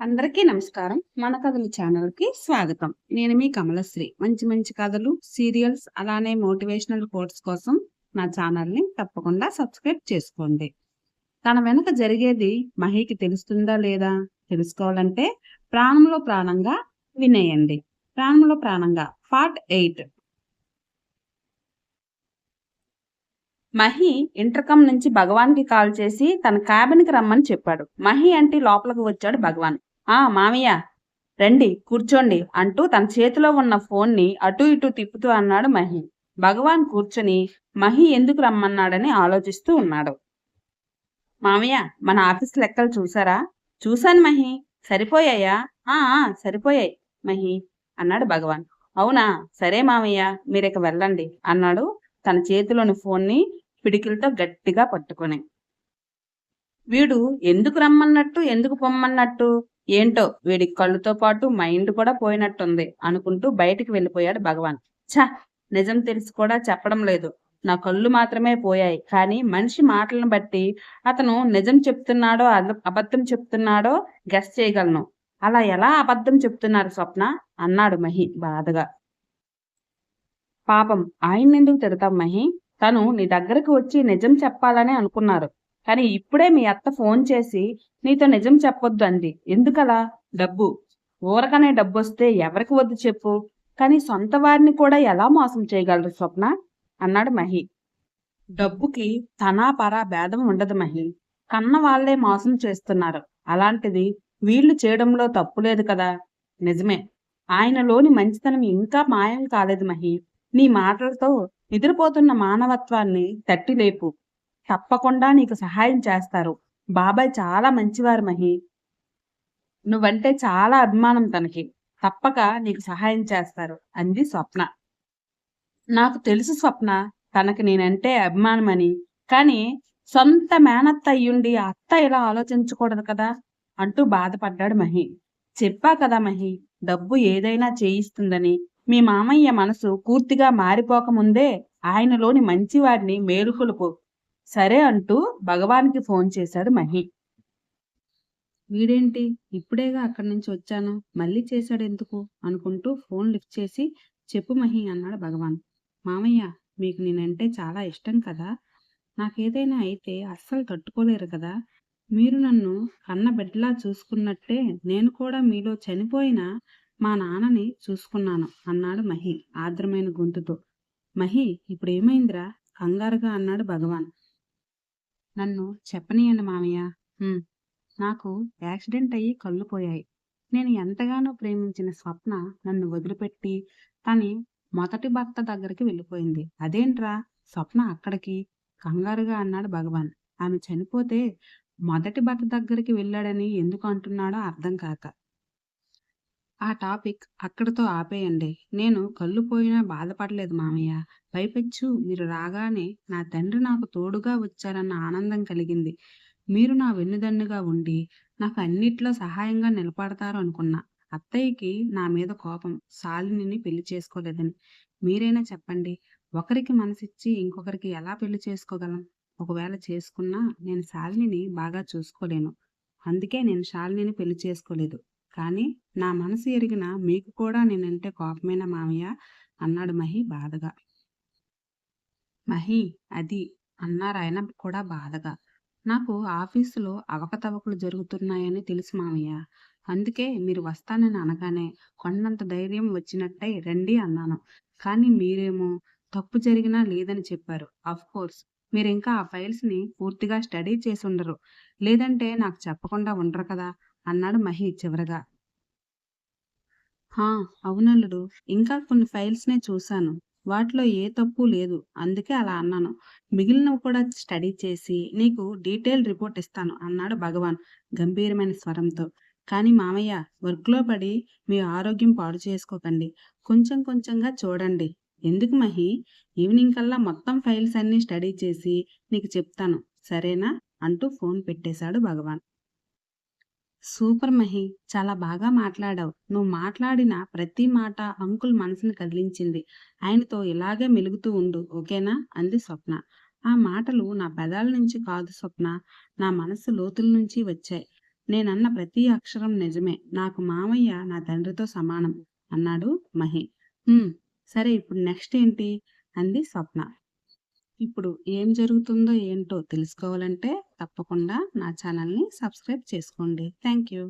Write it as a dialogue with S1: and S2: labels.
S1: అందరికీ నమస్కారం. మన కథలు ఛానల్కి స్వాగతం. నేను మీ కమలశ్రీ. మంచి మంచి కథలు సీరియల్స్ అలానే మోటివేషనల్ కోర్స్ కోసం నా ఛానల్ని తప్పకుండా సబ్స్క్రైబ్ చేసుకోండి. తన వెనక జరిగేది మహికి తెలుస్తుందా లేదా తెలుసుకోవాలంటే ప్రాణంలో ప్రాణంగా వినేయండి. ప్రాణంలో ప్రాణంగా. Part eight. మహి ఇంటర్కమ్ నుంచి భగవాన్కి కాల్ చేసి తన క్యాబిన్కి రమ్మని చెప్పాడు. మహి అంటే లోపలికి వచ్చాడు భగవాన్. ఆ మామయ్య. రండి కూర్చోండి అంటూ తన చేతిలో ఉన్న ఫోన్ని అటు ఇటు తిప్పుతూ అన్నాడు మహి. భగవాన్ కూర్చొని మహి ఎందుకు రమ్మన్నాడని ఆలోచిస్తూ ఉన్నాడు. మామయ్య మన ఆఫీస్ లెక్కలు చూసారా? చూశాను మహి. సరిపోయాయా? ఆ ఆ, సరిపోయాయి మహి అన్నాడు భగవాన్. అవునా? సరే మామయ్య మీరిక వెళ్ళండి అన్నాడు తన చేతిలోని ఫోన్ని పిడికిలతో గట్టిగా పట్టుకొని. వీడు ఎందుకు రమ్మన్నట్టు? ఎందుకు పొమ్మన్నట్టు? ఏంటో వీడి కళ్ళుతో పాటు మైండ్ కూడా పోయినట్టుంది అనుకుంటూ బయటికి వెళ్ళిపోయాడు భగవాన్. ఛ! నిజం తెలిసి కూడా చెప్పడం లేదు. నా కళ్ళు మాత్రమే పోయాయి. కానీ మనిషి మాటలను బట్టి అతను నిజం చెప్తున్నాడో అబద్ధం చెప్తున్నాడో గెస్ చేయగలను. అలా ఎలా అబద్ధం చెప్తున్నారు స్వప్న? అన్నాడు మహి బాధగా. పాపం ఆయన ఎందుకు తిడతాం మహి? తను నీ దగ్గరకు వచ్చి నిజం చెప్పాలని అనుకున్నారు. కానీ ఇప్పుడే మీ అత్త ఫోన్ చేసి నీతో నిజం చెప్పొద్దు అంది ఎందుకలా? డబ్బు. ఊరకనే డబ్బు వస్తే ఎవరికి వద్దు చెప్పు. కానీ సొంత వారిని కూడా ఎలా మోసం చేయగలరు స్వప్న? అన్నాడు మహి. డబ్బుకి తనా పరా భేదం ఉండదు మహి. కన్న వాళ్ళే మోసం చేస్తున్నారు. అలాంటిది వీళ్ళు చేయడంలో తప్పు లేదు కదా? నిజమే. ఆయనలోని మంచితనం ఇంకా మాయం కాలేదు మహి. నీ మాటలతో నిద్రపోతున్న మానవత్వాన్ని తట్టి లేపు తప్పకుండా నీకు సహాయం చేస్తారు. బాబాయ్ చాలా మంచివారు మహి. నువ్వంటే చాలా అభిమానం తనకి. తప్పక నీకు సహాయం చేస్తారు అంది స్వప్న. నాకు తెలుసు స్వప్న తనకి నేనంటే అభిమానమని. కానీ సొంత మేనత్త అయ్యుండి అత్త ఇలా ఆలోచించకూడదు కదా అంటూ బాధపడ్డాడు మహి. చెప్పా కదా మహి డబ్బు ఏదైనా చేయిస్తుందని. మీ మామయ్య మనసు పూర్తిగా మారిపోకముందే ఆయనలోని మంచివాడిని మేలుకొలుపు. సరే అంటూ భగవాన్కి ఫోన్ చేశాడు మహి. వీడేంటి? ఇప్పుడేగా అక్కడి నుంచి వచ్చాను. మళ్ళీ చేశాడు ఎందుకు? అనుకుంటూ ఫోన్ లిఫ్ట్ చేసి చెప్పు మహి అన్నాడు భగవాన్. మామయ్య మీకు నేనంటే చాలా ఇష్టం కదా. నాకేదైనా అయితే అస్సలు తట్టుకోలేరు కదా. మీరు నన్ను కన్న బిడ్డలా చూసుకున్నట్టే నేను కూడా మీలో చనిపోయిన మా నాన్నని చూసుకున్నాను అన్నాడు మహి ఆర్ద్రమైన గొంతుతో. మహి ఇప్పుడు ఏమైందిరా కంగారుగా అన్నాడు భగవాన్. నన్ను చెప్పనీయండి మామయ్య. నాకు యాక్సిడెంట్ అయ్యి కళ్ళు పోయాయి. నేను ఎంతగానో ప్రేమించిన స్వప్న నన్ను వదిలిపెట్టి తని మొదటి భర్త దగ్గరికి వెళ్ళిపోయింది. అదేంట్రా? స్వప్న అక్కడికి కంగారుగా అన్నాడు భగవాన్. ఆమె చనిపోతే మొదటి భర్త దగ్గరికి వెళ్ళాడని ఎందుకు అంటున్నాడో అర్థం కాక. ఆ టాపిక్ అక్కడితో ఆపేయండి. నేను కళ్ళు పోయినా బాధపడలేదు మామయ్య. పైపెచ్చు మీరు రాగానే నా తండ్రి నాకు తోడుగా వచ్చారన్న ఆనందం కలిగింది. మీరు నా వెన్నుదన్నుగా ఉండి నాకు అన్నిట్లో సహాయంగా నిలబడతారు అనుకున్నా. అత్తయ్యకి నా మీద కోపం శాలినిని పెళ్ళి చేసుకోలేదని. మీరైనా చెప్పండి ఒకరికి మనసిచ్చి ఇంకొకరికి ఎలా పెళ్ళి చేసుకోగలం? ఒకవేళ చేసుకున్నా నేను శాలినిని బాగా చూసుకోలేను. అందుకే నేను శాలినిని పెళ్ళి చేసుకోలేదు. కానీ నా మనసు ఎరిగిన మీకు కూడా నేనంటే కోపమైన మామయ్య అన్నాడు మహి బాధగా. మహి అది అన్నారు ఆయన కూడా బాధగా. నాకు ఆఫీసులో అవకతవకలు జరుగుతున్నాయని తెలుసు మామయ్య. అందుకే మీరు వస్తానని అనగానే కొండంత ధైర్యం వచ్చినట్టే రండి అన్నాను. కానీ మీరేమో తప్పు జరిగినా లేదని చెప్పారు. అఫ్ కోర్స్ మీరు ఇంకా ఆ ఫైల్స్ని పూర్తిగా స్టడీ చేసి ఉండరు లేదంటే నాకు చెప్పకుండా ఉండరు కదా. అన్నాడు మహి చివరగా. హా అవునల్లుడు. ఇంకా కొన్ని ఫైల్స్ నే చూశాను. వాటిలో ఏ తప్పు లేదు. అందుకే అలా అన్నాను. మిగిలినవి కూడా స్టడీ చేసి నీకు డీటెయిల్ రిపోర్ట్ ఇస్తాను అన్నాడు భగవాన్ గంభీరమైన స్వరంతో. కానీ మామయ్య వర్క్లో పడి మీ ఆరోగ్యం పాడు చేసుకోకండి. కొంచెం కొంచెంగా చూడండి. ఎందుకు మహి? ఈవినింగ్ కల్లా మొత్తం ఫైల్స్ అన్నీ స్టడీ చేసి నీకు చెప్తాను. సరేనా? అంటూ ఫోన్ పెట్టేశాడు భగవాన్. సూపర్ మహి. చాలా బాగా మాట్లాడావు. నువ్వు మాట్లాడిన ప్రతి మాట అంకుల్ మనసుని కదిలించింది. ఆయనతో ఇలాగే మెలుగుతూ ఉండు ఓకేనా? అంది స్వప్న. ఆ మాటలు నా పెదాల నుంచి కాదు స్వప్న నా మనసు లోతుల నుంచి వచ్చాయి. నేనన్న ప్రతి అక్షరం నిజమే. నాకు మామయ్య నా తండ్రితో సమానం అన్నాడు మహి. సరే ఇప్పుడు నెక్స్ట్ ఏంటి? అంది స్వప్న. ఇప్పుడు ఏం జరుగుతుందో ఏంటో తెలుసుకోవాలంటే తప్పకుండా నా ఛానల్ని సబ్స్క్రైబ్ చేసుకోండి. Thank you